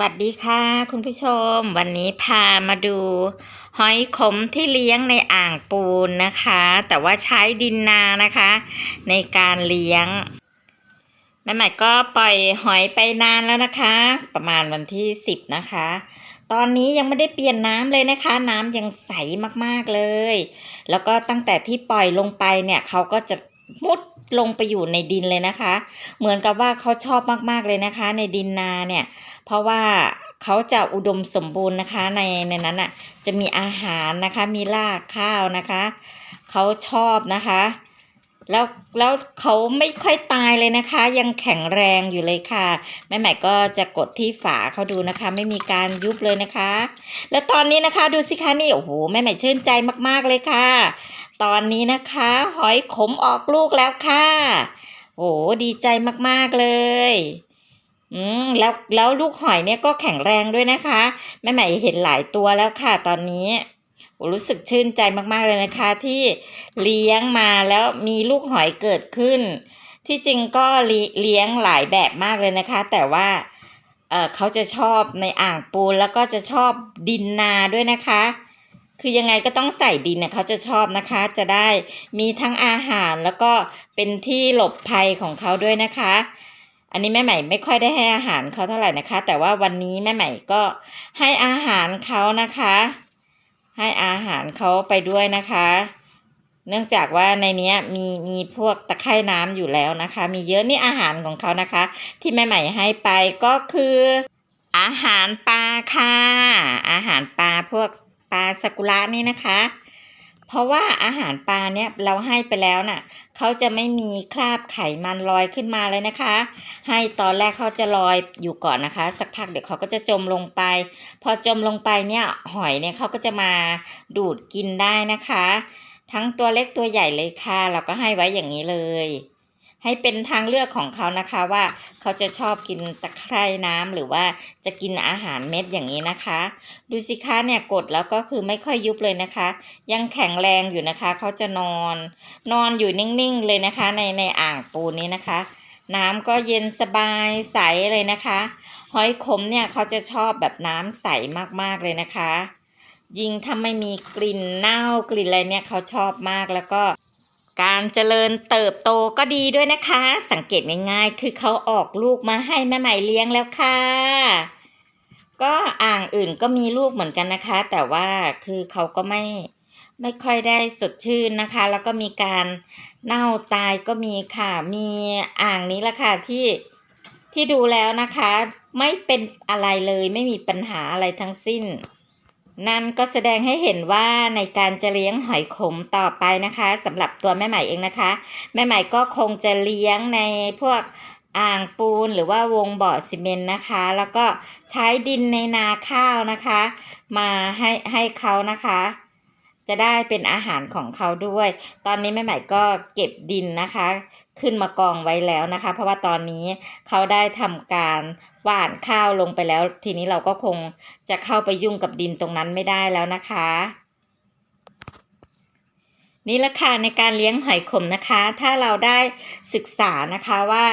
วัสดีค่ะ คุณผู้ชม วันนี้พามาดู หอยขมที่เลี้ยงในอ่างปูนนะคะ แต่ว่าใช้ดินนานะคะ ในการเลี้ยงแม่ใหม่ก็ปล่อยหอยไปนานแล้วนะคะ ประมาณวันที่สิบนะคะ ตอนนี้ยังไม่ได้เปลี่ยนน้ำเลยนะคะ น้ำยังใสมากๆเลย แล้วก็ตั้งแต่ที่ปล่อยลงไปเนี่ยเขาก็จะมุด ลงไปอยู่ในดินเลยนะคะ เหมือนกับว่าเขาชอบมากๆเลยนะคะ ในดินนาเนี่ย เพราะว่าเขาจะอุดมสมบูรณ์นะคะในในนั้นอะจะมีอาหารนะคะมีรากข้าวนะคะเขาชอบนะคะแล้วแล้วเขาไม่ค่อยตายเลยนะคะ ยังแข็งแรงอยู่เลยค่ะแม่ใหม่ก็จะกดที่ฝาเขาดูนะคะ ไม่มีการยุบเลยนะคะ แล้วตอนนี้นะคะดูสิคะนี่โอ้โหแม่ใหม่ชื่นใจมากๆเลยค่ะ ตอนนี้นะคะ หอยขมออกลูกแล้วค่ะโอ้ดีใจมากๆเลยอืมแล้วแล้วลูกหอยเนี่ยก็แข็งแรงด้วยนะคะแม่ใหม่เห็นหลายตัวแล้วค่ะ ตอนนี้โอ้รู้สึกชื่นใจมากๆเลยนะคะ ที่เลี้ยงมาแล้วมีลูกหอยเกิดขึ้น ที่จริงก็เลี้ยงหลายแบบมากเลยนะคะ แต่ว่าเออเขาจะชอบในอ่างปูนแล้วก็จะชอบดินนาด้วยนะคะ คือยังไงก็ต้องใส่ดินเนี่ยเขาจะชอบนะคะ จะได้มีทั้งอาหารแล้วก็เป็นที่หลบภัยของเขาด้วยนะคะ อันนี้แม่ใหม่ไม่ค่อยได้ให้อาหารเขาเท่าไหร่นะคะ แต่ว่าวันนี้แม่ใหม่ก็ให้อาหารเขานะคะ ให้อาหารเขาไปด้วยนะคะเนื่องจากว่าในนี้มีมีพวกตะไคร่น้ำอยู่แล้วนะคะ มีเยอะนี่อาหารของเขานะคะ ที่แม่ใหม่ให้ไปก็คือ อาหารปลาค่ะ อาหารปลาพวก ลาสกุระนี่นะคะ เพราะว่าอาหารปลาเนี่ยเราให้ไปแล้วน่ะเขาจะไม่มีคราบไขมันลอยขึ้นมาเลยนะคะ ให้ตอนแรกเขาจะลอยอยู่ก่อนนะคะ สักพักเดี๋ยวเขาก็จะจมลงไป พอจมลงไปเนี่ยหอยเนี่ยเขาก็จะมาดูดกินได้นะคะ ทั้งตัวเล็กตัวใหญ่เลยค่ะ เราก็ให้ไว้อย่างนี้เลย ให้เป็นทางเลือกของเขานะคะว่าเขาจะชอบกินตะไคร่น้ำหรือว่าจะกินอาหารเม็ดอย่างนี้นะคะ ดูสิคะเนี่ยกดแล้วก็คือไม่ค่อยยุบเลยนะคะ ยังแข็งแรงอยู่นะคะ เขาจะนอน นอนอยู่นิ่งๆเลยนะคะ ในในอ่างปูนนี้นะคะ น้ำก็เย็นสบายใสเลยนะคะ หอยขมเนี่ยเขาจะชอบแบบน้ำใสมากๆเลยนะคะ ยิ่งถ้าไม่มีกลิ่นเน่ากลิ่นอะไรเนี่ยเขาชอบมากแล้วก็ การเจริญเติบโตก็ดีด้วยนะคะ สังเกตง่ายๆ คือเขาออกลูกมาให้แม่ใหม่เลี้ยงแล้วค่ะ ก็อ่างอื่นก็มีลูกเหมือนกันนะคะ แต่ว่าคือเขาก็ไม่ไม่ค่อยได้สดชื่นนะคะ แล้วก็มีการเน่าตายก็มีค่ะ มีอ่างนี้ละค่ะที่ที่ดูแล้วนะคะ ไม่เป็นอะไรเลยไม่มีปัญหาอะไรทั้งสิ้น นั่นก็แสดงให้เห็นว่าในการจะเลี้ยงหอยขมต่อไปนะคะสำหรับตัวแม่ใหม่เองนะคะ แม่ใหม่ก็คงจะเลี้ยงในพวกอ่างปูนหรือว่าวงบ่อซีเมนต์นะคะ แล้วก็ใช้ดินในนาข้าวนะคะ มาให้ให้เขานะคะ จะได้เป็นอาหารของเขาด้วย ตอนนี้แม่ใหม่ก็เก็บดินนะคะ ขึ้นมากองไว้แล้วนะคะ เพราะว่าตอนนี้เขาได้ทำการหว่านข้าวลงไปแล้ว ทีนี้เราก็คงจะเข้าไปยุ่งกับดินตรงนั้นไม่ได้แล้วนะคะนี่แหละค่ะในการเลี้ยงหอยขมนะคะ ถ้าเราได้ศึกษานะคะว่า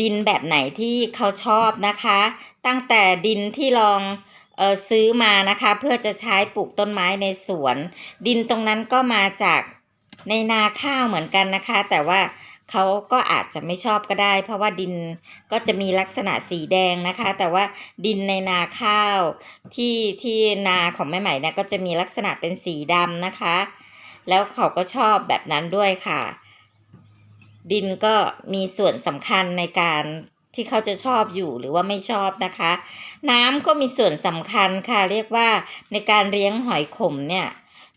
ดินแบบไหนที่เขาชอบนะคะ ตั้งแต่ดินที่ลองออซื้อมานะคะ เพื่อจะใช้ปลูกต้นไม้ในสวน ดินตรงนั้นก็มาจาก ในนาข้าวเหมือนกันนะคะ แต่ว่าเขาก็อาจจะไม่ชอบก็ได้ เพราะว่าดินก็จะมีลักษณะสีแดงนะคะ แต่ว่าดินในนาข้าวที่ที่นาของแม่ใหม่เนี่ยก็จะมีลักษณะเป็นสีดำนะคะ แล้วเขาก็ชอบแบบนั้นด้วยค่ะ ดินก็มีส่วนสำคัญในการที่เขาจะชอบอยู่หรือว่าไม่ชอบนะคะ น้ำก็มีส่วนสำคัญค่ะ เรียกว่าในการเลี้ยงหอยขมเนี่ย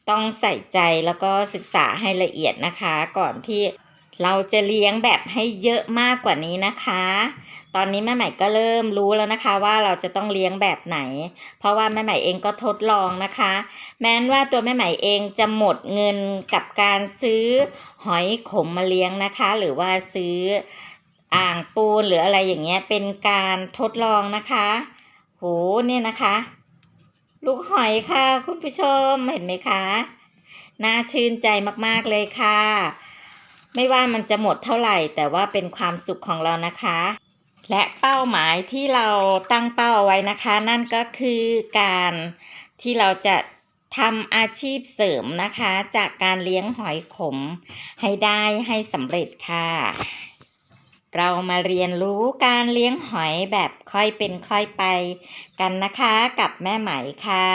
ต้องใส่ใจแล้วก็ศึกษาให้ละเอียดนะคะ ก่อนที่เราจะเลี้ยงแบบให้เยอะมากกว่านี้นะคะ ตอนนี้แม่ใหม่ก็เริ่มรู้แล้วนะคะ ว่าเราจะต้องเลี้ยงแบบไหน เพราะว่าแม่ใหม่เองก็ทดลองนะคะ แม้นว่าตัวแม่ใหม่เองจะหมดเงินกับการซื้อหอยขมมาเลี้ยงนะคะ หรือว่าซื้ออ่างปูนหรืออะไรอย่างเงี้ยเป็นการทดลองนะคะ โหเนี่ยนะคะ ลูกหอยค่ะคุณผู้ชมเห็นไหมคะน่าชื่นใจมากๆเลยค่ะ ไม่ว่ามันจะหมดเท่าไหร่ แต่ว่าเป็นความสุขของเรานะคะ และเป้าหมายที่เราตั้งเป้าเอาไว้นะคะ นั่นก็คือการที่เราจะทำอาชีพเสริมนะคะ จากการเลี้ยงหอยขม ให้ได้ให้สำเร็จค่ะ เรามาเรียนรู้การเลี้ยงหอยแบบค่อยเป็นค่อยไปกันนะคะกับแม่ไหมค่ะ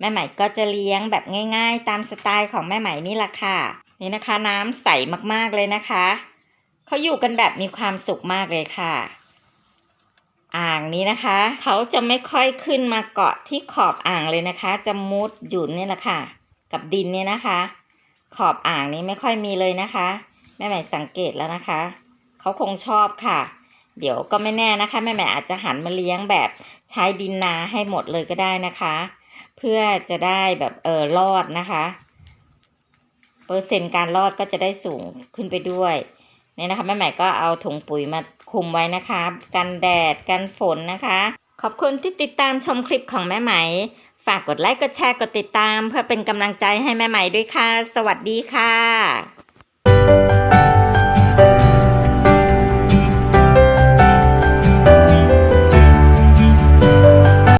แม่ไหมก็จะเลี้ยงแบบง่าย ๆ ตามสไตล์ของแม่ไหมนี่แหละค่ะ นี่นะคะน้ำใสมากๆเลยนะคะเขาอยู่กันแบบมีความสุขมากเลยค่ะ อ่างนี้นะคะ เขาจะไม่ค่อยขึ้นมาเกาะที่ขอบอ่างเลยนะคะ จะมุดอยู่นี่แหละค่ะ กับดินเนี่ยนะคะ ขอบอ่างนี้ไม่ค่อยมีเลยนะคะ แม่ใหม่สังเกตแล้วนะคะ เขาคงชอบค่ะ เดี๋ยวก็ไม่แน่นะคะแม่ใหม่อาจจะหันมาเลี้ยงแบบใช้ดินนาให้หมดเลยก็ได้นะคะ เพื่อจะได้แบบเออรอดนะคะเปอร์เซ็นต์การรอดก็จะได้สูงขึ้นไปด้วยเนี่ยนะคะแม่ใหม่ก็เอาถุงปุ๋ยมาคุมไว้นะคะ กันแดดกันฝนนะคะ ขอบคุณที่ติดตามชมคลิปของแม่ไหมฝากกดไลค์กดแชร์กดติดตาม เพื่อเป็นกำลังใจให้แม่ไหมด้วยค่ะ สวัสดีค่ะ